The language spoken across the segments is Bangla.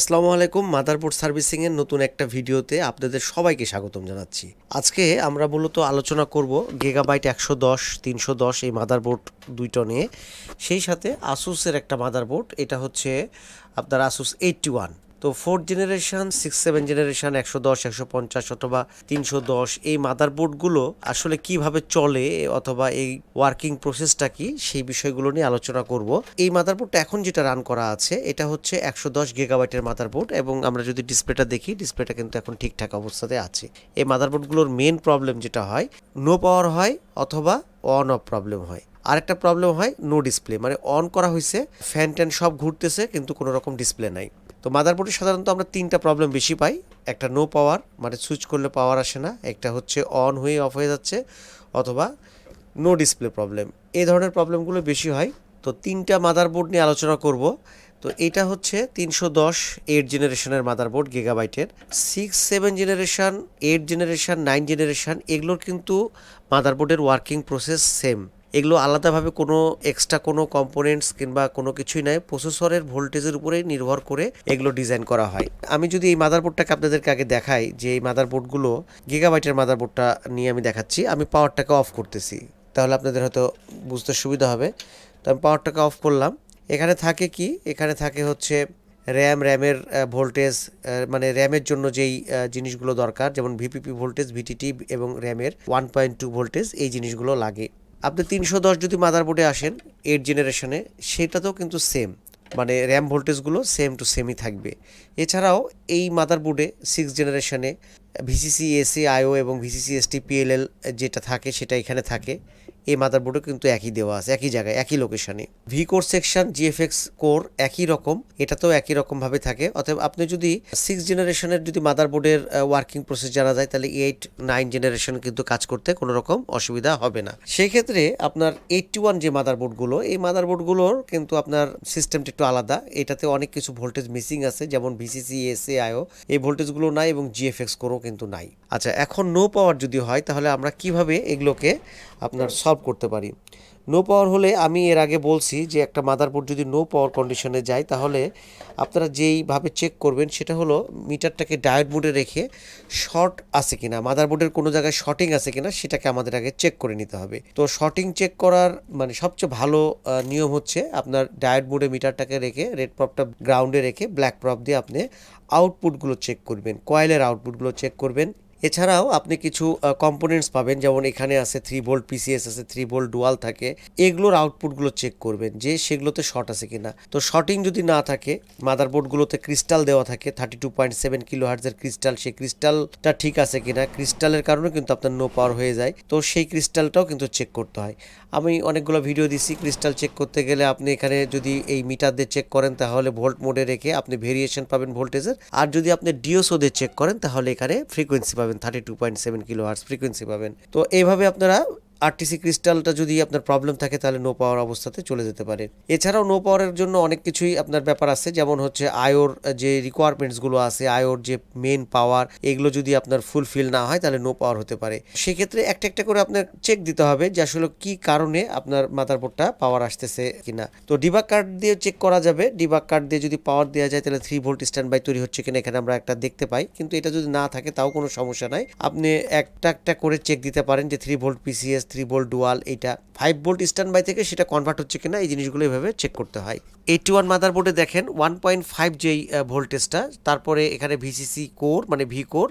আসসালামু আলাইকুম, মাদারবোর্ড সার্ভিসিং এর নতুন একটা ভিডিওতে আপনাদের সবাইকে স্বাগতম জানাচ্ছি। আজকে আমরা মূলত আলোচনা করব গেগাবাইট একশো দশ, তিনশো দশ এই মাদারবোর্ড দুইটা নিয়ে। সেই সাথে আসুসের একটা মাদারবোর্ড, এটা হচ্ছে আপনার আসুস এইটটি ওয়ান তো fourth generation six seven generation একশো দশ, একশো পঞ্চাশ অথবা তিনশো দশ, এই মাদারবোর্ডগুলো আসলে কীভাবে চলে অথবা এই ওয়ার্কিং প্রসেসটা কি, সেই বিষয়গুলো নিয়ে আলোচনা করব। এই মাদারবোর্ডটা এখন যেটা রান করা আছে, এটা হচ্ছে একশো দশ গিগাবাইটের মাদারবোর্ড এবং আমরা যদি ডিসপ্লেটা দেখি ডিসপ্লেটা কিন্তু এখন ঠিকঠাক অবস্থাতে আছে। এই মাদারবোর্ডগুলোর মেন প্রবলেম যেটা হয় নো পাওয়ার হয় অথবা অন অফ প্রবলেম হয়। আরেকটা প্রবলেম হয় নো ডিসপ্লে মানে অন করা হয়েছে ফ্যান ট্যান সব ঘুরতেছে, কিন্তু কোনো রকম ডিসপ্লে নাই। তো মাদারবোর্ডে সাধারণত আমরা তিনটা প্রবলেম বেশি পাই। একটা নো পাওয়ার মানে সুইচ করলে পাওয়ার আসে না। একটা হচ্ছে অন হয়ে অফ হয়ে যাচ্ছে, অথবা নো ডিসপ্লে প্রবলেম এই ধরনের প্রবলেমগুলো বেশি হয়। তো তিনটা মাদারবোর্ড নিয়ে আলোচনা করব। তো এটা হচ্ছে তিনশো দশ এইট জেনারেশনের motherboard গিগাবাইটের six seven generation eight generation nine generation এগুলোর কিন্তু মাদারবোর্ডের ওয়ার্কিং প্রসেস সেম এগুলো আলাদাভাবে কোনো এক্সট্রা কোনো কম্পোনেন্টস কিংবা কোনো কিছুই নাই। প্রসেসরের ভোল্টেজের উপরেই নির্ভর করে এগুলো ডিজাইন করা হয়। আমি যদি এই মাদারবোর্ডটাকে আপনাদেরকে আগে দেখাই যে এই মাদারবোর্ডগুলো গিগাবাইটের মাদারবোর্ডটা নিয়ে আমি দেখাচ্ছি, আমি পাওয়ারটাকে অফ করতেছি। তাহলে আপনাদের হয়তো বুঝতে সুবিধা হবে। তো আমি পাওয়ারটাকে অফ করলাম। এখানে থাকে কি? এখানে থাকে হচ্ছে র্যাম র্যামের ভোল্টেজ মানে র্যামের জন্য যেই জিনিসগুলো দরকার, যেমন ভিপিপি ভোল্টেজ ভিটিটি এবং র্যামের ওয়ান পয়েন্ট টু ভোল্টেজ এই জিনিসগুলো লাগে। আপনি তিনশো দশ যদি মাদারবোর্ডে আসেন এইট জেনারেশনে সেটাতেও কিন্তু সেম মানে র্যাম ভোল্টেজগুলো সেম টু সেমই থাকবে। এছাড়াও এই মাদারবোর্ডে সিক্স জেনারেশনে ভিসিসি এসি আইও এবং ভিসিসি এসটি পিএলএল যেটা থাকে, সেটা এখানে থাকে। এই মাদারবোর্ডও কিন্তু একই দেওয়া আছে, একই জায়গায়, একই লোকেশনে V core section GFX core একই রকম, এটাতেও একই রকমভাবে থাকে। অতএব আপনি যদি সিক্স জেনারেশনের যদি মাদারবোর্ডের ওয়ার্কিং প্রসেস জানা যায়, তাহলে এইট নাইন জেনারেশন কিন্তু কাজ করতে কোনো রকম অসুবিধা হবে না। সেই ক্ষেত্রে আপনার এইটটি ওয়ান যে মাদারবোর্ডগুলো এই মাদারবোর্ডগুলোর কিন্তু আপনার সিস্টেমটা একটু আলাদা। এটাতে অনেক কিছু ভোল্টেজ মিসিং আছে, যেমন ভিসিসি এসএ আইও এই ভোল্টেজগুলো নাই এবং জিএফএক্স কোরও কিন্তু নাই। আচ্ছা এখন নো পাওয়ার যদি হয়, তাহলে আমরা কীভাবে এগুলোকে আপনার সলভ করতে পারি। নো পাওয়ার হলে আমি এর আগে বলছি যে একটা মাদারবোর্ড যদি নো পাওয়ার কন্ডিশনে যায়, তাহলে আপনারা যেইভাবে চেক করবেন সেটা হলো মিটারটাকে ডায়েট মোডে রেখে শর্ট আছে কিনা মাদারবোর্ডের কোনো জায়গায় শর্টিং আছে কিনা সেটাকে আমাদের আগে চেক করে নিতে হবে। তো শর্টিং চেক করার মানে সবচেয়ে ভালো নিয়ম হচ্ছে আপনার ডায়েট মোডে মিটারটাকে রেখে রেড প্রপটা গ্রাউন্ডে রেখে ব্ল্যাক প্রপ দিয়ে আপনি আউটপুটগুলো চেক করবেন কয়েলের আউটপুটগুলো চেক করবেন। এছাড়াও আপনি কিছু কম্পোনেন্টস পাবেন, যেমন এখানে আছে থ্রি ভোল্ট পিসিএস আছে থ্রি ভোল্ট ডুয়াল থাকে। এগুলোর আউটপুটগুলো চেক করবেন যে সেগুলোতে শর্ট আছে কিনা। তো শর্টিং যদি না থাকে মাদারবোর্ডগুলোতে ক্রিস্টাল দেওয়া থাকে thirty two point seven kilo হার্টজের crystal সেই ক্রিস্টালটা ঠিক আছে কিনা ক্রিস্টালের কারণে কিন্তু আপনার নো পাওয়ার হয়ে যায়। তো সেই ক্রিস্টালটাও কিন্তু চেক করতে হয়। আমি অনেকগুলো ভিডিও দিছি ক্রিস্টাল চেক করতে গেলে আপনি এখানে যদি এই মিটার দিয়ে চেক করেন, তাহলে ভোল্ট মোডে রেখে আপনি ভেরিয়েশন পাবেন ভোল্টেজের আর যদি আপনি ডিওসো দিয়ে চেক করেন, তাহলে এখানে ফ্রিকোয়েন্সি পাবেন। Thirty two point seven kilo hertz frequency পাবেন। তো এইভাবে আপনারা আরটিসি ক্রিস্টালটা যদি আপনার প্রবলেম থাকে, তাহলে নো পাওয়ার অবস্থাতে চলে যেতে পারে। এছাড়াও নো পাওয়ারের জন্য অনেক কিছুই আপনার ব্যাপার আছে, যেমন হচ্ছে আয়োর যে রিকোয়ারমেন্টসগুলো আছে, আয়োর যে মেন পাওয়ার এগুলো যদি আপনার ফুলফিল না হয়, তাহলে নো পাওয়ার হতে পারে। সেক্ষেত্রে একটা একটা করে আপনার চেক দিতে হবে যে আসলে কি কারণে আপনার মাদারবোর্ডটা পাওয়ার আসতেছে কিনা। তো ডিবাক কার্ড দিয়ে চেক করা যাবে। ডিবাক কার্ড দিয়ে যদি পাওয়ার দেওয়া যায়, তাহলে থ্রি ভোল্ট স্ট্যান্ড বাই তৈরি হচ্ছে কিনা, এখানে আমরা একটা দেখতে পাই। কিন্তু এটা যদি না থাকে, তাও কোনো সমস্যা নাই। আপনি একটা একটা করে চেক দিতে পারেন যে three volt PCS three volt dual এইটা ফাইভ বোল্ট স্ট্যান্ড বাই থেকে সেটা কনভার্ট হচ্ছে কিনা, এই জিনিসগুলো এভাবে চেক করতে হয়। এইটি ওয়ান মাদার বোর্ডে দেখেন ওয়ান পয়েন্ট ফাইভ যেই ভোল্টেজটা তারপরে এখানে ভিসিসি কোর মানে ভি কোর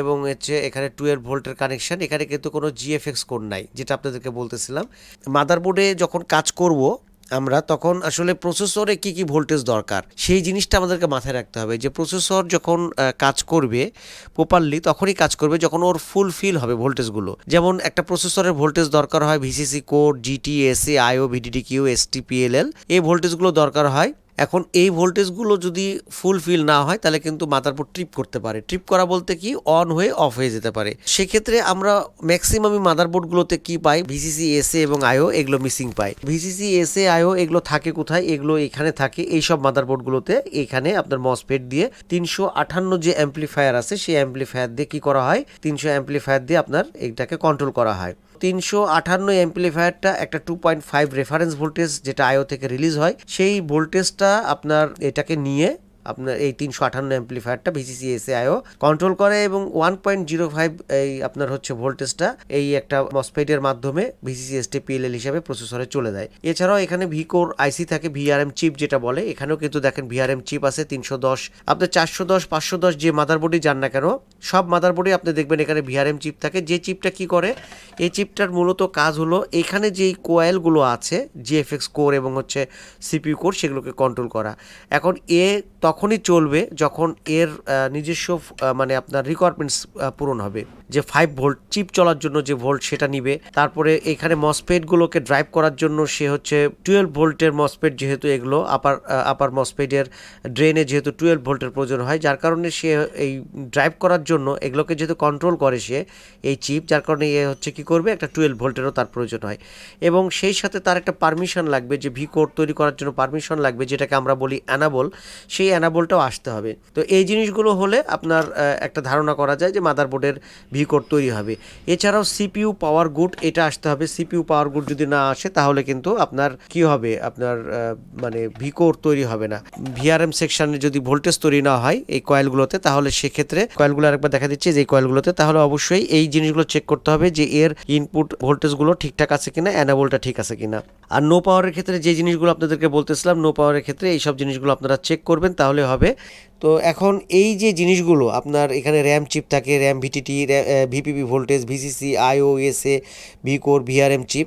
এবং হচ্ছে এখানে টুয়েলভ ভোল্টের কানেকশান এখানে কিন্তু কোনো জিএফএক্স কোর নাই, যেটা আপনাদেরকে বলতেছিলাম। মাদার বোর্ডে যখন কাজ করব আমরা তখন আসলে প্রসেসরে কি কি ভোল্টেজ দরকার, সেই জিনিসটা আমাদেরকে মাথায় রাখতে হবে যে প্রসেসর যখন কাজ করবে প্রপারলি তখনই কাজ করবে যখন ওর ফুল ফিল হবে ভোল্টেজগুলো। যেমন একটা প্রসেসরের ভোল্টেজ দরকার হয় VCC code GT AC IO VDD Q S T PLL এই ভোল্টেজগুলো দরকার হয় এখন এই ভোল্টেজগুলো যদি ফুলফিল না হয়, তাহলে কিন্তু মাদারবোর্ড ট্রিপ করতে পারে। ট্রিপ করা বলতে কি অন হয়ে অফ হয়ে যেতে পারে। সেক্ষেত্রে আমরা ম্যাক্সিমামই মাদারবোর্ডগুলোতে কি পাই? ভিসিসি এসএ এবং আইও এগুলো মিসিং পাই। ভিসিসি এসএ আইও এগুলো থাকে কোথায়? এগুলো এখানে থাকে। এই সব মাদারবোর্ডগুলোতে এখানে আপনার মসফেট দিয়ে তিনশো আটান্ন যে অ্যাম্পলিফায়ার আছে, সেই অ্যাম্পলিফায়ার দিয়ে কি করা হয়? তিনশো অ্যাম্পলিফায়ার দিয়ে আপনার এটাকে কন্ট্রোল করা হয়। তিনশো আঠান্ন অ্যাম্পলিফায়ারটা একটা two point five reference voltage যেটা আয়ো থেকে রিলিজ হয়, সেই ভোল্টেজটা আপনার এটাকে নিয়ে আপনার এই তিনশো আঠান্ন অ্যাম্পলিফায়ারটা ভিসিসি এসে আইও কন্ট্রোল করে এবং ওয়ান পয়েন্ট জিরো ফাইভ এই আপনার হচ্ছে ভোল্টেজটা এই একটা মসফেটের মাধ্যমে ভিসিসি এসটি পিএলএল হিসাবে প্রসেসরে চলে যায় এছাড়াও এখানে ভিকোর আইসি থাকে ভিআরএম চিপ যেটা বলে, এখানেও কিন্তু দেখেন ভিআরএম চিপ আছে, তিনশো দশ। আপনার চারশো দশ, পাঁচশো দশ যে মাদারবোর্ডই যান না কেন, সব মাদারবোর্ডে আপনি দেখবেন এখানে ভিআরএম চিপ থাকে। যে চিপটা কি করে, এই চিপটার মূলত কাজ হলো এখানে যেই কোয়েলগুলো আছে জিএফএক্স কোর এবং হচ্ছে সিপিউ কোর সেগুলোকে কন্ট্রোল করা। এখন এ তখনই চলবে যখন এর নিজস্ব মানে আপনার রিকোয়ারমেন্টস পূরণ হবে। যে ফাইভ ভোল্ট চিপ চলার জন্য যে ভোল্ট সেটা নিবে। তারপরে এখানে মসপেটগুলোকে ড্রাইভ করার জন্য সে হচ্ছে টুয়েলভ ভোল্টের মসপেট যেহেতু এগুলো আপার আপার মসপেটের ড্রেনে যেহেতু টুয়েলভ ভোল্টের প্রয়োজন হয়, যার কারণে সে এই ড্রাইভ করার জন্য এগুলোকে যেহেতু কন্ট্রোল করে সে, এই চিপ যার কারণে এ হচ্ছে কি করবে, একটা টুয়েলভ ভোল্টেরও তার প্রয়োজন হয়। এবং সেই সাথে তার একটা পারমিশন লাগবে, যে ভি কোড তৈরি করার জন্য পারমিশন লাগবে, যেটাকে আমরা বলি অ্যানাবল সেই অ্যানাবলটাও আসতে হবে। তো এই জিনিসগুলো হলে আপনার একটা ধারণা করা যায় যে মাদারবোর্ডের ভি কোড তৈরি হবে। এছাড়াও সিপিইউ পাওয়ার গুড এটা আসতে হবে। সিপিইউ পাওয়ার গুড যদি না আসে, তাহলে কিন্তু আপনার কি হবে? আপনার মানে ভি কোড তৈরি হবে না। ভিআরএম সেকশনে যদি ভোল্টেজ তৈরি না হয় এই কয়েলগুলোতে তাহলে সেক্ষেত্রে কয়েলগুলো আরেকবার দেখা দিচ্ছে যে কয়েলগুলোতে তাহলে অবশ্যই এই জিনিসগুলো চেক করতে হবে যে এর ইনপুট ভোল্টেজগুলো ঠিকঠাক আছে কিনা অ্যানাবলটা ঠিক আছে কিনা। আর নো পাওয়ারের ক্ষেত্রে যে জিনিসগুলো আপনাদেরকে বলতেছিলাম নো পাওয়ারের ক্ষেত্রে এই সব জিনিসগুলো আপনারা চেক করবেন, তাহলে হবে। তো এখন এই যে জিনিসগুলো, আপনার এখানে র্যাম চিপ থাকে RAM VTT VPP voltage VCC IO SA V core VRM chip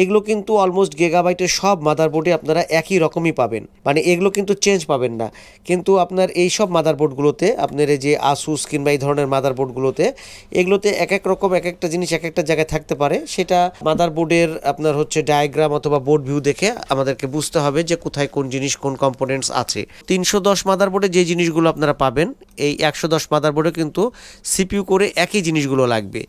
এগুলো কিন্তু অলমোস্ট গেগাবাইটের সব মাদারবোর্ডে আপনারা একই রকমই পাবেন। মানে এগুলো কিন্তু চেঞ্জ পাবেন না। কিন্তু আপনার এই সব মাদারবোর্ডগুলোতে আপনার এই যে আসুস কিংবা এই ধরনের মাদারবোর্ডগুলোতে এগুলোতে এক এক রকম এক একটা জিনিস এক একটা জায়গায় থাকতে পারে। সেটা মাদারবোর্ডের আপনার হচ্ছে ডায়াগ্রাম অথবা বোর্ড ভিউ দেখে আমাদেরকে বুঝতে হবে যে কোথায় কোন জিনিস, কোন কম্পোনেন্টস আছে। তিনশো দশ মাদারবোর্ডে যে জিনিসগুলো আপনারা পাবেন। এই একশো দশ মাদারবোর্ডে কিন্তু সিপিউ করে একই জিনিসগুলো লাগবে।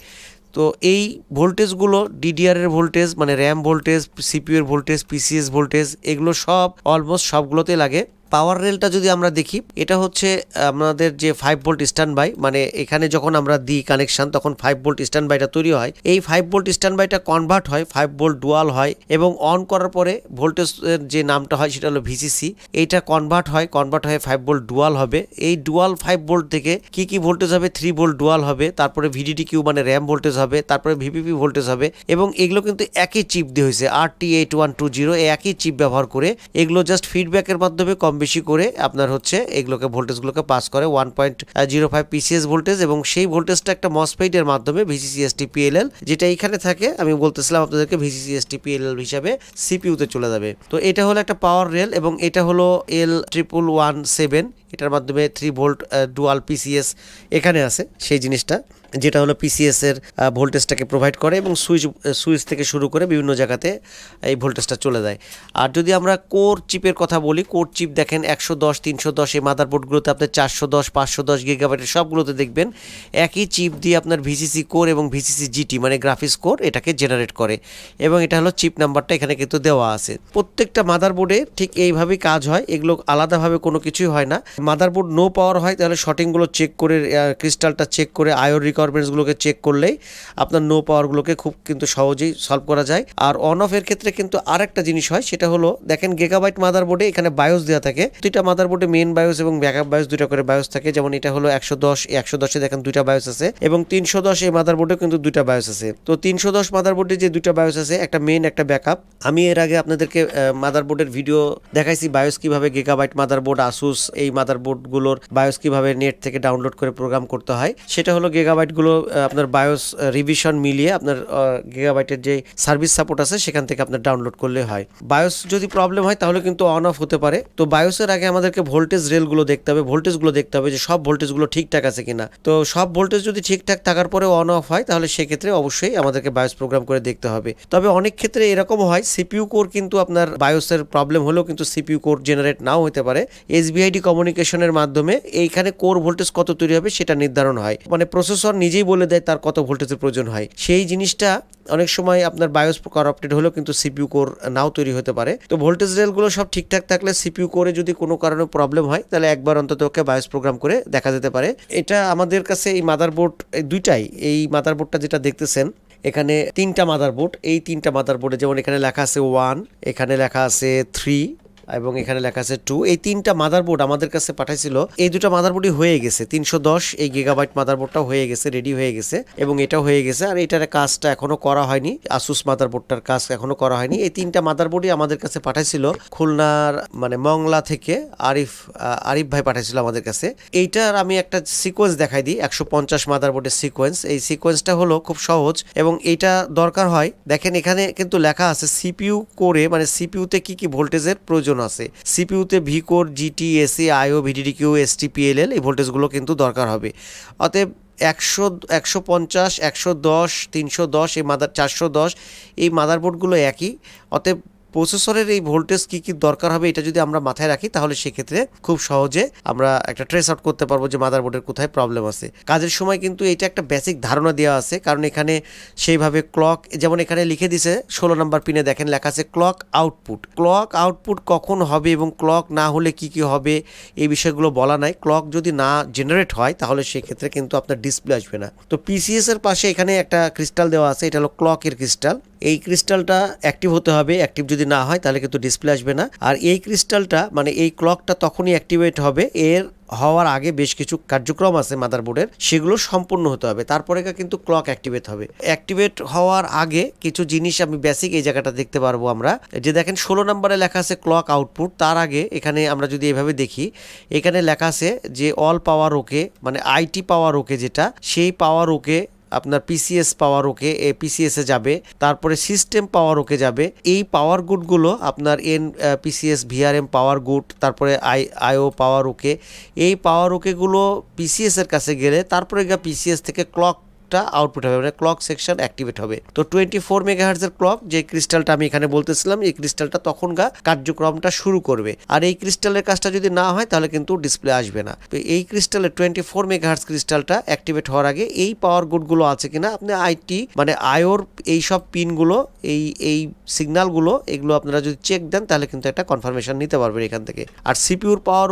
তো এই ভোল্টেজগুলো, ডিডিআরের ভোল্টেজ মানে র্যাম ভোল্টেজ সিপিউর ভোল্টেজ, পিসিএস ভোল্টেজ, এগুলো সব, অলমোস্ট সবগুলোতেই লাগে। পাওয়ার রেলটা যদি আমরা দেখি, এটা হচ্ছে আমাদের যে ফাইভ ভোল্ট স্ট্যান্ড বাই মানে এখানে যখন আমরা দিই কানেকশন তখন ফাইভ ভোল্ট স্ট্যান্ড বাইটা তৈরি হয়। এই ফাইভ ভোল্ট স্ট্যান্ড বাইটা কনভার্ট হয় ফাইভ ভোল্ট ডুয়াল হয় এবং অন করার পরে ভোল্টেজ যে নামটা হয় সেটা হলো ভিসিসি এইটা কনভার্ট হয় কনভার্ট হয়ে ফাইভ ভোল্ট ডুয়াল হবে। এই ডুয়াল ফাইভ ভোল্ট থেকে কি কি ভোল্টেজ হবে? থ্রি ভোল্ট ডুয়াল হবে, তারপরে ভিডিডি কিউ মানে র্যাম ভোল্টেজ হবে, তারপরে ভিপিপি ভোল্টেজ হবে এবং এগুলো কিন্তু একই চিপ দিয়ে হয়েছে R T eight one two zero একই চিপ ব্যবহার করে। এগুলো জাস্ট ফিডব্যাকের মাধ্যমে কম বেশি করে আপনার হচ্ছে এগুলোকে ভোল্টেজগুলোকে পাস করে one point zero five PCS voltage এবং সেই ভোল্টেজটা একটা মসফেটের মাধ্যমে ভিসিসিএসটি পিএলএল যেটা এখানে থাকে, আমি বলতেছিলাম আপনাদেরকে ভিসিসিএসটি পিএলএল হিসাবে সিপিইউতে চলে যাবে। তো এটা হলো একটা পাওয়ার রেল এবং এটা হলো এল ট্রিপল ওয়ান সেভেন এটার মাধ্যমে থ্রি ভোল্ট ডুয়াল পিসিএস এখানে আছে সেই জিনিসটা। যেটা হলো পিসিএস এর ভোল্টেজটাকে প্রোভাইড করে এবং সুইচ সুইচ থেকে শুরু করে বিভিন্ন জায়গাতে এই ভোল্টেজটা চলে যায় আর যদি আমরা কোর চিপের কথা বলি কোর চিপ দেখেন একশো দশ, তিনশো দশ, এই মাদারবোর্ডগুলোতে আপনি চারশো দশ, পাঁচশো দশ গিগাবাইটের সবগুলোতে দেখবেন একই চিপ দিয়ে আপনার ভিসিসি কোর এবং ভিসিসি জিটি মানে গ্রাফিক্স কোর এটাকে জেনারেট করে এবং এটা হলো চিপ নাম্বারটা এখানে কিন্তু দেওয়া আছে। প্রত্যেকটা মাদারবোর্ডে ঠিক এইভাবেই কাজ হয়, এগুলো আলাদাভাবে কোনো কিছুই হয় না। মাদারবোর্ড নো পাওয়ার হয়, তাহলে শটিংগুলো চেক করে ক্রিস্টালটা চেক করে আয়োর রিকোয়ারমেন্টসগুলোকে চেক করলেই আপনার নো পাওয়ারগুলোকে খুব কিন্তু সহজেই সলভ করা যায়। আর অন অফ এর ক্ষেত্রে কিন্তু আরেকটা জিনিস হয়, সেটা হলো, দেখেন গেগাবাইট মাদারবোর্ডে এখানে বায়োস দেওয়া থাকে। দুইটা মাদারবোর্ডে মেন বায়োস এবং ব্যাকআপ বায়োস দুইটা করে বায়োস থাকে। যেমন এটা হলো একশো দশ একশো দশে দেখেন দুইটা বায়োস আছে। এবং তিনশো দশ এই মাদারবোর্ডে কিন্তু দুইটা বায়োস আছে। তো তিনশো দশ মাদারবোর্ডে যে দুইটা বায়োস আছে, একটা মেন একটা ব্যাকআপ আমি এর আগে আপনাদেরকে মাদারবোর্ডের ভিডিও দেখাইছি বায়োস কীভাবে গেগাবাইট মাদারবোর্ড আসুস এই মাদার মাদারবোর্ডগুলোর বায়োস কীভাবে নেট থেকে ডাউনলোড করে প্রোগ্রাম করতে হয়। সেটা হলো গেগাবাইটগুলো আপনার বায়োস রিভিশন মিলিয়ে আপনার গেগাবাইটের যে সার্ভিস সাপোর্ট আছে, সেখান থেকে আপনার ডাউনলোড করলে হয়। বায়োস যদি প্রবলেম হয়, তাহলে কিন্তু অন অফ হতে পারে। তো বায়োসের আগে আমাদেরকে ভোল্টেজ রেলগুলো দেখতে হবে। ভোল্টেজগুলো দেখতে হবে যে সব ভোল্টেজগুলো ঠিকঠাক আছে কিনা। তো সব ভোল্টেজ যদি ঠিকঠাক থাকার পরে অন অফ হয়, তাহলে সেক্ষেত্রে অবশ্যই আমাদেরকে বায়োস প্রোগ্রাম করে দেখতে হবে। তবে অনেক ক্ষেত্রে এরকম হয় সিপিউ কোর কিন্তু আপনার বায়োসের প্রবলেম হলেও কিন্তু সিপিউ কোর জেনারেট নাও হতে পারে। এসবিআইডি কমিউনিকেশনের মাধ্যমে এইখানে কোর ভোল্টেজ কত তৈরি হবে, সেটা নির্ধারণ হয়। মানে প্রসেসর নিজেই বলে দেয় তার কত ভোল্টেজের প্রয়োজন হয়। সেই জিনিসটা অনেক সময় আপনার বায়োস করাপ্টেড হলেও কিন্তু সিপিইউ কোর নাও তৈরি হতে পারে। তো ভোল্টেজ রেলগুলো সব ঠিকঠাক থাকলে সিপিউ কোরে যদি কোনো কারণে প্রবলেম হয়, তাহলে একবার অন্তত ওকে বায়োস প্রোগ্রাম করে দেখা যেতে পারে। এটা আমাদের কাছে এই মাদারবোর্ড দুইটাই, এই মাদারবোর্ডটা যেটা দেখতেছেন, এখানে তিনটা মাদারবোর্ড এই তিনটা মাদারবোর্ডে যেমন এখানে লেখা আছে ওয়ান এখানে লেখা আছে থ্রি এবং এখানে লেখা আছে টু এই তিনটা মাদারবোর্ড আমাদের কাছে পাঠাইছিল। এই দুটো মাদারবোর্ডই হয়ে গেছে। তিনশো দশ, এই গিগাবাইট মাদারবোর্ডটাও হয়ে গেছে রেডি হয়ে গেছে এবং এটা হয়ে গেছে। আর এটার কাজটা এখনও করা হয়নি। আসুস মাদারবোর্ডটার কাজ এখনও করা হয়নি। এই তিনটা মাদারবোর্ডই আমাদের কাছে পাঠাইছিল। খুলনার মানে মংলা থেকে আরিফ আরিফ ভাই পাঠাইছিল আমাদের কাছে। এইটার আমি একটা সিকোয়েন্স দেখাই দিই। একশো পঞ্চাশ মাদারবোর্ডের সিকোয়েন্স এই সিকোয়েন্সটা হলো খুব সহজ এবং এইটা দরকার হয়। দেখেন এখানে কিন্তু লেখা আছে সিপিইউ করে মানে সিপিইউতে কি কি ভোল্টেজের প্রয়োজন আছে। সিপিউতে V core GT, AC, IO, VDD, Q STPLL এই ভোল্টেজগুলো কিন্তু দরকার হবে। অতএব একশো একশো পঞ্চাশ, একশো দশ, তিনশো দশ, এই মাদার, চারশো দশ, এই মাদারবোর্ডগুলো একই। অতএব প্রসেসরের এই ভোল্টেজ কি কি দরকার হবে এটা যদি আমরা মাথায় রাখি, তাহলে সেক্ষেত্রে খুব সহজে আমরা একটা ট্রেস আউট করতে পারব যে মাদারবোর্ডের কোথায় প্রবলেম আছে। কাজের সময় কিন্তু এটা একটা বেসিক ধারণা দেওয়া আছে, কারণ এখানে সেইভাবে ক্লক যেমন এখানে লিখে দিছে, ষোলো নম্বর পিনে দেখেন লেখা আছে ক্লক আউটপুট ক্লক আউটপুট কখন হবে এবং ক্লক না হলে কি কি হবে, এই বিষয়গুলো বলা নাই। ক্লক যদি না জেনারেট হয়, তাহলে সেক্ষেত্রে কিন্তু আপনার ডিসপ্লে আসবে না। তো পিসিএস এর পাশে এখানে একটা ক্রিস্টাল দেওয়া আছে, এটা হলো ক্লকের ক্রিস্টাল এই ক্রিস্টালটা অ্যাক্টিভ হতে হবে অ্যাক্টিভ যদি না হয়, তাহলে কিন্তু ডিসপ্লে আসবে না। আর এই ক্রিস্টালটা মানে এই ক্লকটা তখনই অ্যাক্টিভেট হবে। এর হওয়ার আগে বেশ কিছু কার্যক্রম আছে মাদারবোর্ডের সেগুলো সম্পূর্ণ হতে হবে। তারপরে কিন্তু ক্লক অ্যাক্টিভেট হবে। অ্যাক্টিভেট হওয়ার আগে কিছু জিনিস আমি বেসিক এই জায়গাটা দেখতে পারব আমরা। যে দেখেন, ষোলো নম্বরে লেখা আছে ক্লক আউটপুট তার আগে এখানে আমরা যদি এভাবে দেখি, এখানে লেখা আছে যে অল পাওয়ার ওকে মানে আইটি পাওয়ার ওকে যেটা, সেই পাওয়ার ওকে আপনার পিসিএস পাওয়ার ওকে এ পিসিএসে যাবে, তারপরে সিস্টেম পাওয়ার ওকে যাবে। এই পাওয়ার গুডগুলো আপনার N PCS VRM power good তারপরে আই আইও পাওয়ার ওকে এই পাওয়ার ওকেগুলো পিসিএসের কাছে গেলে, তারপরে গিয়ে পিসিএস থেকে ক্লক আউটপুট হবে মানে ক্লক সেকশন অ্যাক্টিভেট হবে। তো টোয়েন্টি ফোর মেগাহার্জের ক্লক যে ক্রিস্টালটা আমি এখানে বলতেছিলাম, এই ক্রিস্টালটা তখন গা কার্যক্রমটা শুরু করবে। আর এই ক্রিস্টালের কাজটা যদি না হয়, তাহলে কিন্তু ডিসপ্লে আসবে না। তো এই ক্রিস্টালের টোয়েন্টি ফোর মেগাহার্জ ক্রিস্টালটা অ্যাক্টিভেট হওয়ার আগে এই পাওয়ার গুডগুলো আছে কিনা, আপনি আইটি মানে আয়োর এই সব পিনগুলো, এই এই সিগন্যালগুলো এগুলো আপনারা যদি চেক দেন, তাহলে কিন্তু একটা কনফার্মেশন নিতে পারবেন এখান থেকে। আর সিপিউর পাওয়ার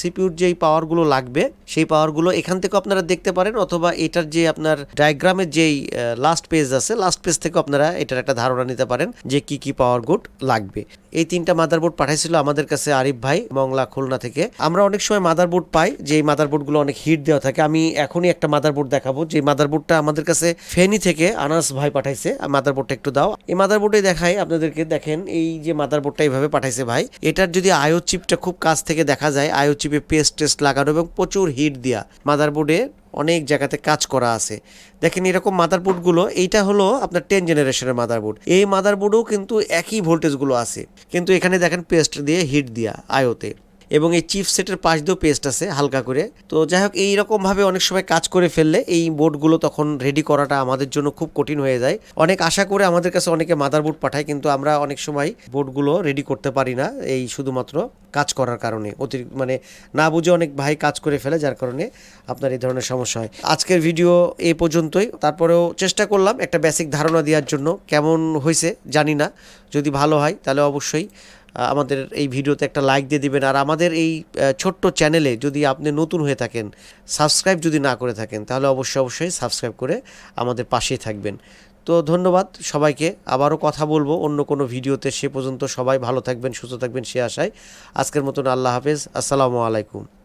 সিপিউর যেই পাওয়ারগুলো লাগবে, সেই পাওয়ারগুলো এখান থেকে আপনারা দেখতে পারেন, অথবা এটার যে আপনার ডায়াগ্রামের যেই লাস্ট পেজ আছে লাস্ট পেজ থেকে আপনারা এটার একটা ধারণা নিতে পারেন যে কি কি পাওয়ার গুড লাগবে। এই তিনটা মাদারবোর্ড পাঠাইছিল আমাদের কাছে আরিফ ভাই মংলা খুলনা থেকে। আমরা অনেক সময় মাদারবোর্ড পাই যে মাদারবোর্ডগুলো অনেক হিট দেওয়া থাকে। আমি এখনই একটা মাদারবোর্ড দেখাবো যে মাদারবোর্ডটা আমাদের কাছে ফেনি থেকে আনাস ভাই পাঠাইছে। মাদারবোর্ডটা একটু দাও। এই মাদারবোর্ডে দেখাই, আপনাদেরকে দেখেন, এই যে মাদারবোর্ডটা এইভাবে পাঠাইছে ভাই। এটার যদি আয়ো চিপটা খুব কাছ থেকে দেখা যায় আয়ো চিপে পেস্ট টেস্ট লাগানো এবং প্রচুর হিট দেওয়া মাদারবোর্ডে অনেক জায়গাতে কাজ করা আছে। দেখেন এরকম মাদারবোর্ডগুলো এইটা হলো আপনার টেন জেনারেশনের মাদারবোর্ড এই মাদারবোর্ডেও কিন্তু একই ভোল্টেজগুলো আছে। কিন্তু এখানে দেখেন পেস্ট দিয়ে হিট দিয়া আয়োতে। এবং এই চিপ সেটের পাশ দিয়েও পেস্ট আছে হালকা করে। তো যাই হোক এইরকমভাবে অনেক সময় কাজ করে ফেললে এই বোর্ডগুলো তখন রেডি করাটা আমাদের জন্য খুব কঠিন হয়ে যায়। অনেক আশা করে আমাদের কাছে অনেকে মাদারবোর্ড পাঠায়, কিন্তু আমরা অনেক সময় বোর্ডগুলো রেডি করতে পারি না এই শুধুমাত্র কাজ করার কারণে। অতিরিক্ত মানে না বুঝে অনেক ভাই কাজ করে ফেলে, যার কারণে আপনার এই ধরনের সমস্যা হয়। আজকের ভিডিও এ পর্যন্তই। তারপরেও চেষ্টা করলাম একটা বেসিক ধারণা দেওয়ার জন্য। কেমন হয়েছে জানি না। যদি ভালো হয়, তাহলে অবশ্যই আমাদের এই ভিডিওতে একটা লাইক দিয়ে দিবেন। আর আমাদের এই ছোট্ট চ্যানেলে যদি আপনি নতুন হয়ে থাকেন সাবস্ক্রাইব যদি না করে থাকেন, তাহলে অবশ্যই অবশ্যই সাবস্ক্রাইব করে আমাদের পাশেই থাকবেন। তো ধন্যবাদ সবাইকে। আবারও কথা বলব অন্য কোনো ভিডিওতে। সে পর্যন্ত সবাই ভালো থাকবেন, সুস্থ থাকবেন সে আশায়। আজকের মতন আল্লাহ হাফেজ। আসসালামু আলাইকুম।